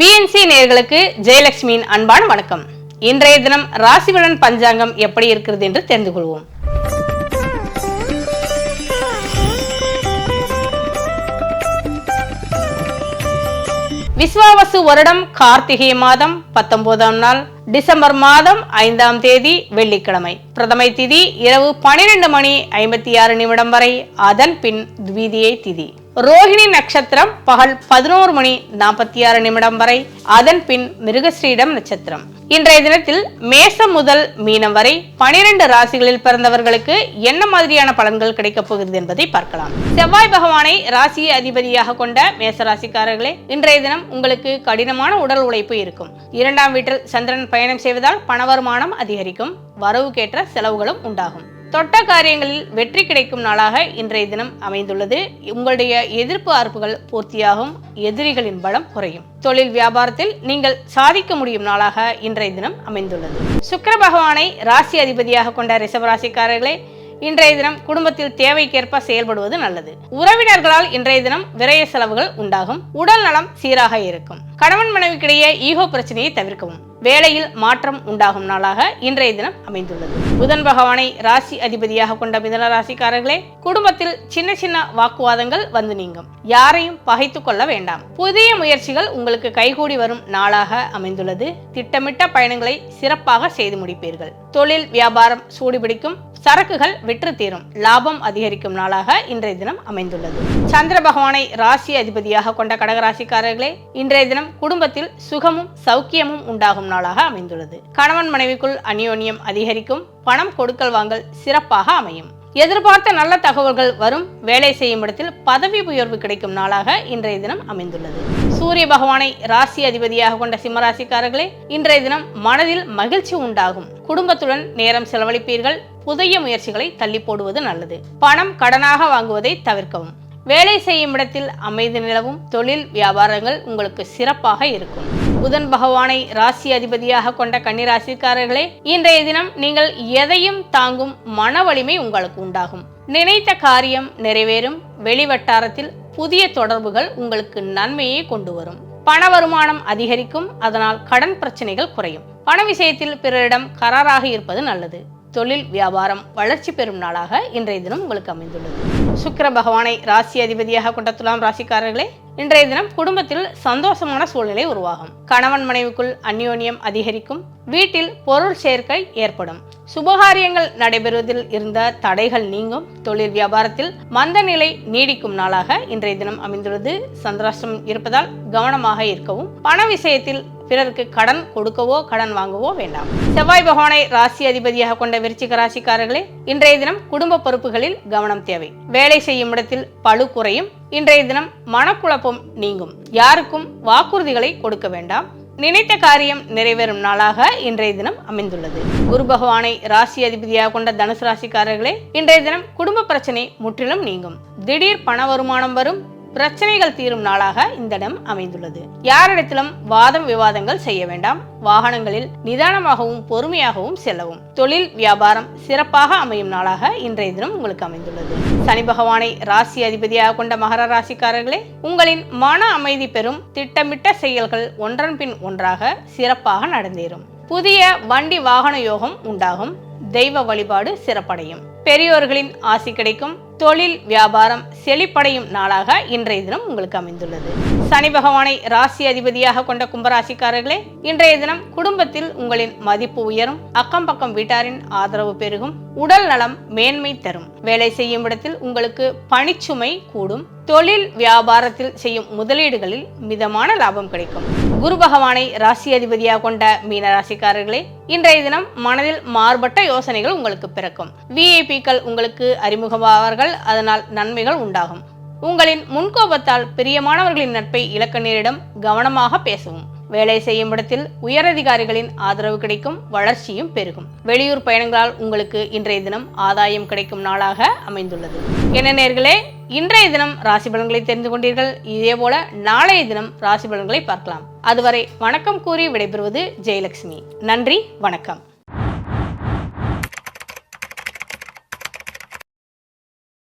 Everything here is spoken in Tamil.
பிஎன்சி நேயர்களுக்கு ஜெயலட்சுமியின் அன்பான வணக்கம். இன்றைய தினம் ராசிபலன் பஞ்சாங்கம் எப்படி இருக்கிறது என்று தெரிந்து கொள்வோம். விஸ்வாவசு வருடம் கார்த்திகை மாதம் பத்தொன்பதாம் நாள் டிசம்பர் மாதம் ஐந்தாம் தேதி வெள்ளிக்கிழமை. பிரதமை திதி இரவு பனிரெண்டு மணி ஐம்பத்தி ஆறு நிமிடம் வரை அதன் பின் துவிதியை திதி. ரோஹிணி நட்சத்திரம் பகல் பதினோரு மணி நாற்பத்தி ஆறு நிமிடம் வரை அதன் பின் மிருகஸ்ரீடம் நட்சத்திரம். இன்றைய தினத்தில் மேசம் முதல் மீனம் வரை பனிரெண்டு ராசிகளில் பிறந்தவர்களுக்கு என்ன மாதிரியான பலன்கள் கிடைக்கப் போகிறது என்பதை பார்க்கலாம். செவ்வாய் பகவானை ராசியை அதிபதியாக கொண்ட மேச ராசிக்காரர்களே இன்றைய தினம் உங்களுக்கு கடினமான உடல் உழைப்பு இருக்கும். இரண்டாம் வீட்டில் சந்திரன் பயணம் செய்வதால் பண வருமானம் அதிகரிக்கும் வரவுக்கேற்ற செலவுகளும் உண்டாகும். தொட்ட காரியங்களில் வெற்றி கிடைக்கும் நாளாக இன்றைய தினம் அமைந்துள்ளது. உங்களுடைய எதிர்ப்பு பூர்த்தியாகும். எதிரிகளின் பலம் குறையும். தொழில் வியாபாரத்தில் நீங்கள் சாதிக்க முடியும் நாளாக இன்றைய தினம் அமைந்துள்ளது. சுக்கர பகவானை ராசி அதிபதியாக கொண்ட ரிஷபராசிக்காரர்களே இன்றைய தினம் குடும்பத்தில் தேவைக்கேற்ப செயல்படுவது நல்லது. உறவினர்களால் இன்றைய தினம் விரய செலவுகள் உண்டாகும். உடல் நலம் சீராக இருக்கும். கணவன் மனைவிக்கிடையே ஈகோ பிரச்சனையை தவிர்க்கவும். வேலையில் மாற்றம் உண்டாகும் நாளாக இன்றைய தினம் அமைந்துள்ளது. புதன் பகவானை ராசி அதிபதியாக கொண்ட மிதன ராசிக்காரர்களே குடும்பத்தில் சின்ன சின்ன வாக்குவாதங்கள் வந்து நீங்கும். யாரையும் பகைத்து கொள்ள வேண்டாம். புதிய முயற்சிகள் உங்களுக்கு கைகூடி வரும் நாளாக அமைந்துள்ளது. திட்டமிட்ட பயணங்களை சிறப்பாக செய்து முடிப்பீர்கள். தொழில் வியாபாரம் சூடுபிடிக்கும். சரக்குகள் விற்று தீரும். லாபம் அதிகரிக்கும் நாளாக இன்றைய தினம் அமைந்துள்ளது. சந்திர பகவானை ராசி அதிபதியாக கொண்ட கடகராசிக்காரர்களே இன்றைய தினம் குடும்பத்தில் சுகமும் சௌக்கியமும் உண்டாகும் நாளாக அமைந்துள்ளது. கணவன் மனைவிக்குள் அந்யோன்யம் அதிகரிக்கும். பணம் கொடுக்கல் வாங்கல் சிறப்பாக அமையும். எதிர்பார்த்த நல்ல தகவல்கள் வரும். வேலை செய்யும் இடத்தில் பதவி உயர்வு கிடைக்கும் நாளாக இன்றைய தினம் அமைந்துள்ளது. சூரிய பகவானை ராசி அதிபதியாக கொண்ட சிம்மராசிக்காரர்களே இன்றைய தினம் மனதில் மகிழ்ச்சி உண்டாகும். குடும்பத்துடன் நேரம் செலவழிப்பீர்கள். புதிய முயற்சிகளை தள்ளி போடுவது நல்லது. பணம் கடனாக வாங்குவதை தவிர்க்கவும். வேலை செய்யும் இடத்தில் அமைதி நிலவும். தொழில் வியாபாரங்கள் உங்களுக்கு சிறப்பாக இருக்கும். புதன் பகவானை ராசி அதிபதியாக கொண்ட கன்னிராசிக்காரர்களே இன்றைய தினம் நீங்கள் எதையும் தாங்கும் மன வலிமை உங்களுக்கு உண்டாகும். நினைத்த காரியம் நிறைவேறும். வெளிவட்டாரத்தில் புதிய தொடர்புகள் உங்களுக்கு நன்மையை கொண்டு வரும். பண வருமானம் அதிகரிக்கும். அதனால் கடன் பிரச்சனைகள் குறையும். பண விஷயத்தில் பிறரிடம் கராராக இருப்பது நல்லது. தொழில் வியாபாரம் வளர்ச்சி பெறும் நாளாக இன்றைய தினம் உங்களுக்கு அமைந்துள்ளது. சுக்கிர பகவானை ராசி அதிபதியாக கொண்ட துலாம் ராசிக்காரர்களே இன்றைய தினம் குடும்பத்தில் சந்தோஷமான சூழ்நிலை உருவாகும். கணவன் மனைவிக்குள் அந்யோன்யம் அதிகரிக்கும். வீட்டில் பொருள் சேர்க்கை ஏற்படும். சுபகாரியங்கள் நடைபெறுவதில் இருந்த தடைகள் நீங்கும். தொழில் வியாபாரத்தில் மந்த நிலை நீடிக்கும் நாளாக இன்றைய தினம் அமைந்துள்ளது. சந்திராஷ்டம் இருப்பதால் கவனமாக இருக்கவும் பண விஷயத்தில் பிறருக்கு கடன் கொடுக்கவோ கடன் வாங்கவோ வேண்டாம். செவ்வாய் பகவானை ராசி அதிபதியாக கொண்ட விருச்சிக ராசிக்காரர்களே இன்றைய தினம் குடும்ப பொறுப்புகளில் கவனம் தேவை. வேலை செய்யும் இடத்தில் பழு குறையும். இன்றைய தினம் மனக்குழப்பம் நீங்கும். யாருக்கும் வாக்குறுதிகளை கொடுக்க வேண்டாம். நினைத்த காரியம் நிறைவேறும் நாளாக இன்றைய தினம் அமைந்துள்ளது. குரு பகவானை ராசி அதிபதியாக கொண்ட தனுசு ராசிக்காரர்களே இன்றைய தினம் குடும்ப பிரச்சனை முற்றிலும் நீங்கும். திடீர் பண வருமானம் வரும் பிரச்சனைகள் தீரும் நாளாக இந்த இடம் அமைந்துள்ளது. யாரிடத்திலும் வாதம் விவாதங்கள் செய்ய வேண்டாம். வாகனங்களில் நிதானமாகவும் பொறுமையாகவும் செல்லவும். தொழில் வியாபாரம் சிறப்பாக அமையும் நாளாக இன்றைய தினம் உங்களுக்கு அமைந்துள்ளது. சனி பகவானை ராசி அதிபதியாக கொண்ட மகர ராசிக்காரர்களே உங்களின் மன அமைதி பெறும் திட்டமிட்ட செயல்கள் ஒன்றன் பின் ஒன்றாக சிறப்பாக நடந்தேறும். புதிய வண்டி வாகன யோகம் உண்டாகும். தெய்வ வழிபாடு சிறப்படையும். பெரியோர்களின் ஆசி கிடைக்கும். தொழில் வியாபாரம் செழிப்படையும் நாளாக இன்றைய தினம் உங்களுக்கு அமைந்துள்ளது. சனி பகவானை ராசி அதிபதியாக கொண்ட கும்பராசிக்காரர்களே இன்றைய தினம் குடும்பத்தில் உங்களின் மதிப்பு உயரும் அக்கம் பக்கம் வீட்டாரின் ஆதரவு பெருகும் உடல் நலம் மேன்மை தரும். வேலை செய்யும் இடத்தில் உங்களுக்கு பணிச்சுமை கூடும் தொழில் வியாபாரத்தில் செய்யும் முதலீடுகளில் மிதமான லாபம் கிடைக்கும். குரு பகவானை ராசி அதிபதியாக கொண்ட மீன ராசிக்காரர்களே இன்றைய தினம் மனதில் மாறுபட்ட யோசனைகள் உங்களுக்கு பிறக்கும். விஐபிக்கள் உங்களுக்கு அறிமுகமாவார்கள் அதனால் நன்மைகள் உண்டாகும். உங்களின் முன்கோபத்தால் பிரியமானவர்களின் நட்பை இலக்கணியரிடம் நேரிடம். கவனமாக பேசவும். வேலை செய்யும் இடத்தில் உயரதிகாரிகளின் ஆதரவு கிடைக்கும் வளர்ச்சியும் பெருகும். வெளியூர் பயணங்களால் உங்களுக்கு இன்றைய தினம் ஆதாயம் கிடைக்கும் நாளாக அமைந்துள்ளது. என்ன நேர்களே இன்றைய தினம் ராசி பலன்களை தெரிந்து கொண்டீர்கள். இதே போல நாளைய தினம் ராசி பலன்களை பார்க்கலாம். அதுவரை வணக்கம் கூறி விடைபெறுவது ஜெயலட்சுமி நன்றி வணக்கம்.